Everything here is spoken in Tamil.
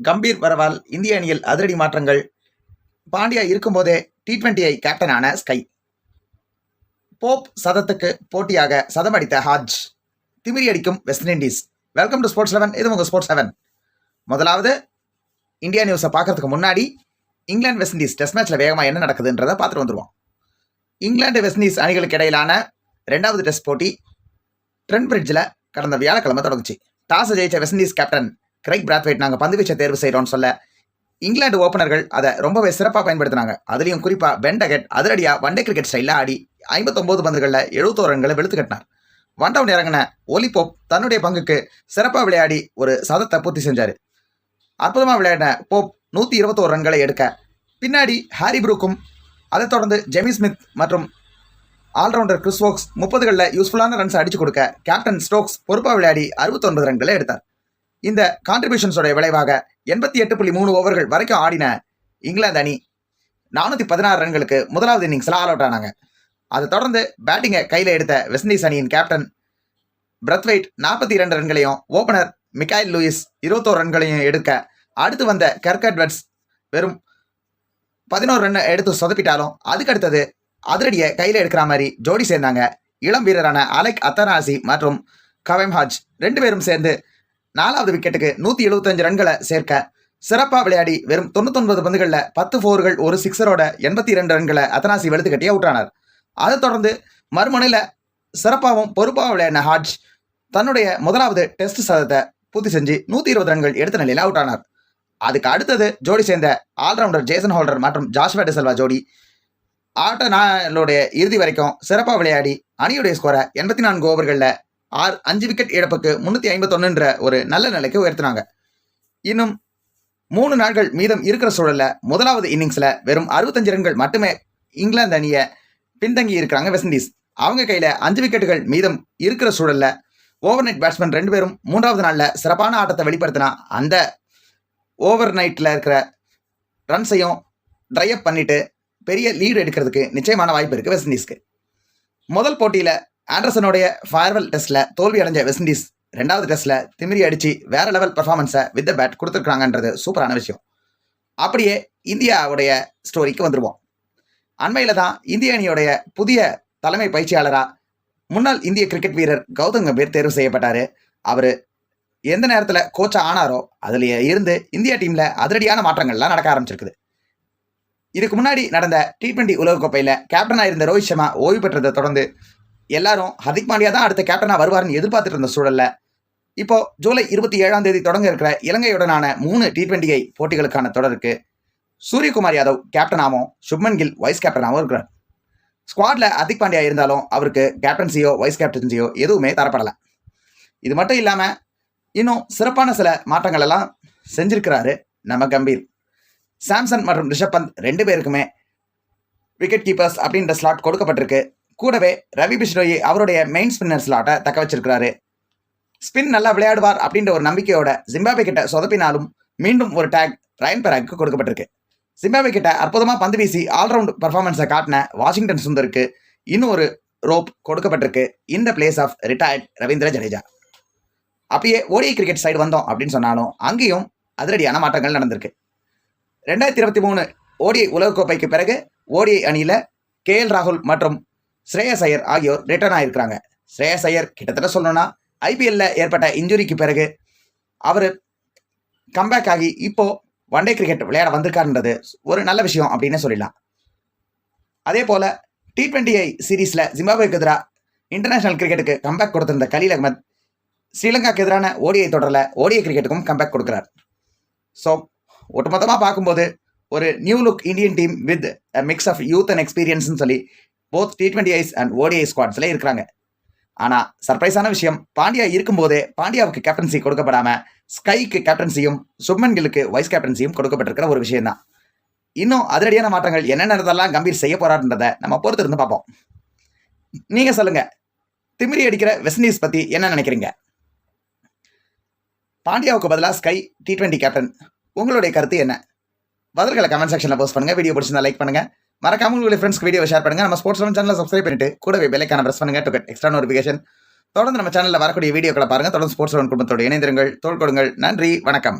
கம்பீர் வரவால் இந்திய அணியில் அதிரடி மாற்றங்கள். பாண்டியா இருக்கும்போதே டி டுவெண்ட்டியை கேப்டனான ஸ்கை போப் சதத்துக்கு போட்டியாக சதம் அடித்த ஹாஜ் திமிரி அடிக்கும் West Indies welcome to sports eleven இது உங்கள் ஸ்போர்ட்ஸ் லெவன் முதலாவது இந்தியா நியூஸை பார்க்கறதுக்கு முன்னாடி இங்கிலாந்து வெஸ்ட் இண்டீஸ் டெஸ்ட் மேட்ச்சில் வேகமாக என்ன நடக்குதுன்றதை பார்த்துட்டு வந்துடுவோம் இங்கிலாந்து வெஸ்ட் இண்டீஸ் அணிகளுக்கு இடையிலான ரெண்டாவது டெஸ்ட் போட்டி ட்ரெண்ட் பிரிட்ஜில் கடந்த வியாழக்கிழமை தொடங்குச்சு. டாஸ் ஜெயிச்ச West Indies captain Kraigg Brathwaite நாங்கள் பந்து வீச்சை தேர்வு செய்கிறோம்னு சொல்ல இங்கிலாந்து ஓப்பனர்கள் அதை ரொம்பவே சிறப்பாக பயன்படுத்தினாங்க. அதுலேயும் குறிப்பாக பெண்டகட் அதிரடியாக வண்டே கிரிக்கெட் ஸ்டைலில் ஆடி ஐம்பத்தொம்போது பந்துகளில் எழுபத்தோரு ரன்களை வெளுத்து கட்டினார். ஒன் டவுன் இறங்கின ஒலிபோப் தன்னுடைய பங்குக்கு சிறப்பாக விளையாடி ஒரு சதத்தை பூர்த்தி செஞ்சார். அற்புதமாக விளையாடின போப் நூற்றி இருபத்தோரு ரன்களை எடுக்க பின்னாடி ஹாரி ப்ரூக்கும் அதைத் தொடர்ந்து ஜெமி ஸ்மித் மற்றும் ஆல்ரவுண்டர் கிறிஸ்வோக்ஸ் முப்பதுகளில் யூஸ்ஃபுல்லான ரன்ஸ் அடிச்சு கொடுக்க கேப்டன் ஸ்டோக்ஸ் பொறுப்பாக விளையாடி அறுபத்தொன்பது ரன்களை எடுத்தார். இந்த கான்ட்ரிபியூஷன்ஸோட விளைவாக எண்பத்தி எட்டு புள்ளி மூணு ஓவர்கள் வரைக்கும் ஆடின இங்கிலாந்து அணி நானூற்றி பதினாறு ரன்களுக்கு முதலாவது இன்னிங்ஸில் ஆல் அவுட் ஆனாங்க. அதை தொடர்ந்து பேட்டிங்கை கையில் எடுத்த வெஸ்ட் இண்டீஸ் அணியின் கேப்டன் பிரத்வைட் நாற்பத்தி இரண்டு ரன்களையும் ஓப்பனர் மிக்காயில் லூயிஸ் இருபத்தோரு ரன்களையும் எடுக்க அடுத்து வந்த கர்கட்வர்ட்ஸ் வெறும் பதினோரு ரன்னை எடுத்து சொதப்பிட்டாலும் அதுக்கு அடுத்தது அதிரடியை கையில் எடுக்கிற மாதிரி ஜோடி சேர்ந்தாங்க. இளம் வீரரான அலெக் அத்தனாசி மற்றும் கவெம் ஹாஜ் ரெண்டு பேரும் சேர்ந்து நாலாவது விக்கெட்டுக்கு நூற்றி எழுபத்தஞ்சு ரன்களை சேர்க்க சிறப்பாக விளையாடி வெறும் தொண்ணூத்தொன்பது பந்துகளில் பத்து ஃபோர்கள் ஒரு சிக்ஸரோட எண்பத்தி ரெண்டு ரன்களை அத்தனாசி வெளுத்து கட்டி அவுட் அதை தொடர்ந்து மறுமுனையில் சிறப்பாகவும் பொறுப்பாக விளையாடின ஹாஜ் தன்னுடைய முதலாவது டெஸ்ட் சதத்தை பூர்த்தி செஞ்சு நூற்றி இருபது ரன்கள் எடுத்த நிலையில் அவுட் ஆனார். அதுக்கு அடுத்தது ஜோடி சேர்ந்த ஆல்ரவுண்டர் ஜேசன் ஹோல்டர் மற்றும் ஜாஷ்வா டிசல்வா ஜோடி ஆட்ட நாளுடைய இறுதி வரைக்கும் சிறப்பாக விளையாடி அணியுடைய ஸ்கோரை எண்பத்தி நான்கு ஓவர்களில் ஆறு அஞ்சு விக்கெட் இழப்புக்கு முன்னூற்றி ஐம்பத்தொன்னுன்ற ஒரு நல்ல நிலைக்கு உயர்த்தினாங்க. இன்னும் மூணு நாட்கள் மீதம் இருக்கிற சூழலில் முதலாவது இன்னிங்ஸில் வெறும் அறுபத்தஞ்சு ரன்கள் மட்டுமே இங்கிலாந்து அணியை பின்தங்கி இருக்கிறாங்க வெஸ்ட் இண்டீஸ். அவங்க கையில் அஞ்சு விக்கெட்டுகள் மீதம் இருக்கிற சூழலில் ஓவர் நைட் பேட்ஸ்மேன் ரெண்டு பேரும் மூன்றாவது நாளில் சிறப்பான ஆட்டத்தை வெளிப்படுத்தினா அந்த ஓவர் நைட்டில் இருக்கிற ரன்ஸையும் ட்ரை அப் பண்ணிவிட்டு பெரிய லீடு எடுக்கிறதுக்கு நிச்சயமான வாய்ப்பு இருக்குது வெஸ்ட் இண்டீஸ்க்கு. முதல் போட்டியில் ஆண்டர்சனுடைய ஃபயர்வெல் டெஸ்ட்டில் தோல்வி அடைஞ்ச வெஸ்ட் இண்டீஸ் ரெண்டாவது டெஸ்ட்டில் திமிரி அடித்து வேற லெவல் பர்ஃபார்மன்ஸை வித் த பேட் கொடுத்துருக்காங்கன்றது சூப்பரான விஷயம். அப்படியே இந்தியாவுடைய ஸ்டோரிக்கு வந்துடுவோம் அண்மையில் தான் இந்திய அணியோடைய புதிய தலைமை பயிற்சியாளராக முன்னாள் இந்திய கிரிக்கெட் வீரர் கௌதம் கம்பீர் தேர்வு செய்யப்பட்டார். அவர் எந்த நேரத்தில் கோச்சா ஆனாரோ அதில் இருந்து இந்தியா டீமில் அதிரடியான மாற்றங்கள்லாம் நடக்க ஆரம்பிச்சிருக்குது. இதுக்கு முன்னாடி நடந்த டி டுவெண்ட்டி உலகக்கோப்பையில் கேப்டனாக இருந்த ரோஹித் சர்மா ஓய்வு பெற்றதை தொடர்ந்து எல்லாரும் ஹர்திக் பாண்டியா தான் அடுத்த கேப்டனாக வருவார்னு எதிர்பார்த்துட்டு இருந்த சூழலில் இப்போ ஜூலை இருபத்தி ஏழாம் தேதி தொடங்க இருக்கிற இலங்கையுடனான மூணு டி டுவெண்ட்டி போட்டிகளுக்கான தொடருக்கு சூரியகுமார் யாதவ் கேப்டனாகவும் சுப்மன் கில் வைஸ் கேப்டனாகவும் இருக்கிறார். ஸ்குவாட்ல ஹர்திக் பாண்டியா இருந்தாலும் அவருக்கு கேப்டன்சியோ வைஸ் கேப்டன்சியோ எதுவுமே தரப்படலை. இது மட்டும் இல்லாமல் இன்னும் சிறப்பான சில மாற்றங்கள் எல்லாம் செஞ்சிருக்கிறாரு நம்ம கம்பீர். சாம்சன் மற்றும் ரிஷப் பந்த் ரெண்டு பேருக்குமே விக்கெட் கீப்பர்ஸ் அப்படின்ற ஸ்லாட் கொடுக்கப்பட்டிருக்கு. கூடவே ரவி பிஷ்ரோயி அவருடைய மெயின் ஸ்பின்னர் ஸ்லாட்டை தக்க வச்சிருக்கிறாரு. ஸ்பின் நல்லா விளையாடுவார் அப்படின்ற ஒரு நம்பிக்கையோட ஜிம்பாபே கிட்ட சொதப்பினாலும் மீண்டும் ஒரு டேக் ரயன் பெராக்கு கொடுக்கப்பட்டிருக்கு. ஜிம்பாபே கிட்ட அற்புதமாக பந்து வீசி ஆல்ரவுண்ட் பர்ஃபார்மன்ஸை காட்டின வாஷிங்டன் சுந்தருக்கு இன்னும் ஒரு ரோப் கொடுக்கப்பட்டிருக்கு. இந்த place of retired Ravindra Jadeja அப்படியே ஓடிஐ கிரிக்கெட் சைடு வந்தோம் அப்படின்னு சொன்னாலும் அங்கேயும் அதிரடியான மாற்றங்கள் நடந்திருக்கு. ரெண்டாயிரத்தி இருபத்தி மூணு ஓடிஐ உலகக்கோப்பைக்கு பிறகு ஓடிஐ அணியில் கே எல் ராகுல் மற்றும் ஸ்ரேயஸ் ஐயர் ஆகியோர் ரிட்டர்ன் ஆகியிருக்கிறாங்க ஸ்ரேயஸ் ஐயர் கிட்டத்தட்ட சொல்லணும்னா ஐபிஎல்ல ஏற்பட்ட இன்ஜுரிக்கு பிறகு அவர் கம்பேக் ஆகி இப்போது ஒன் டே கிரிக்கெட் விளையாட வந்திருக்காருன்றது ஒரு நல்ல விஷயம் அப்படின்னு சொல்லிடலாம். அதே போல் டி டுவெண்ட்டி சீரீஸில் ஜிம்பாபேக்கு எதிராக இன்டர்நேஷனல் கிரிக்கெட்டுக்கு கம்பேக் கொடுத்திருந்த கலீல் அகமத் ஸ்ரீலங்காக்கு எதிரான ஓடிஐ தொடரில் ஓடிஐ கிரிக்கெட்டுக்கும் கம்பேக் கொடுக்குறார். ஸோ ஒட்டுமொத்தமாக பார்க்கும்போது ஒரு new look Indian team with mix of youth and எக்ஸ்பீரியன்ஸ்னு சொல்லி both T twenty Is and ODI ஸ்குவாட்ஸில் இருக்கிறாங்க. ஆனால் சர்ப்ரைஸான விஷயம் பாண்டியா இருக்கும்போதே பாண்டியாவுக்கு கேப்டன்சி கொடுக்கப்படாமல் ஸ்கைக்கு கேப்டன்சியும் சுப்மன் கில்லுக்கு வைஸ் கேப்டன்சியும் கொடுக்கப்பட்டிருக்கிற ஒரு விஷயம் தான் இன்னும் அதிரடியான மாற்றங்கள் என்னென்னதெல்லாம் கம்பீர் செய்ய போறாருன்றதை நம்ம பொறுத்திருந்து பார்ப்போம். நீங்கள் சொல்லுங்கள் திமிரி அடிக்கிற வெஸ்ட் பற்றி என்ன நினைக்கிறீங்க? பாண்டியாவுக்கு பதிலாக ஸ்கை டி டுவெண்ட்டி கேப்டன் உங்களுடைய கருத்து என்ன? பதில்களை கமெண்ட் செக்ஷனில் போஸ்ட் பண்ணுங்கள் வீடியோ பிடிச்சிருந்தா லைக் பண்ணுங்கள் மறக்காம உங்களுடைய ஃப்ரெண்ட்ஸ்க்கு வீடியோ ஷேர் பண்ணுங்க. நம்ம ஸ்போர்ட்ஸ் சேனலை சப்ஸ்கிரைப் பண்ணிட்டு கூடவே பெல்லைக்கான பிரஸ் பண்ணுங்க டு கட் எக்ஸ்ட்ரா நோட்டிஃபிகேஷன் தொடர்ந்து நம்ம சேனலில் வரக்கூடிய வீடியோக்களை பாருங்க. தொடர்ந்து ஸ்போர்ட்ஸ் குடும்பத்தோடு இணைந்திருங்கள். தோல் கொடுங்கள். நன்றி. வணக்கம்.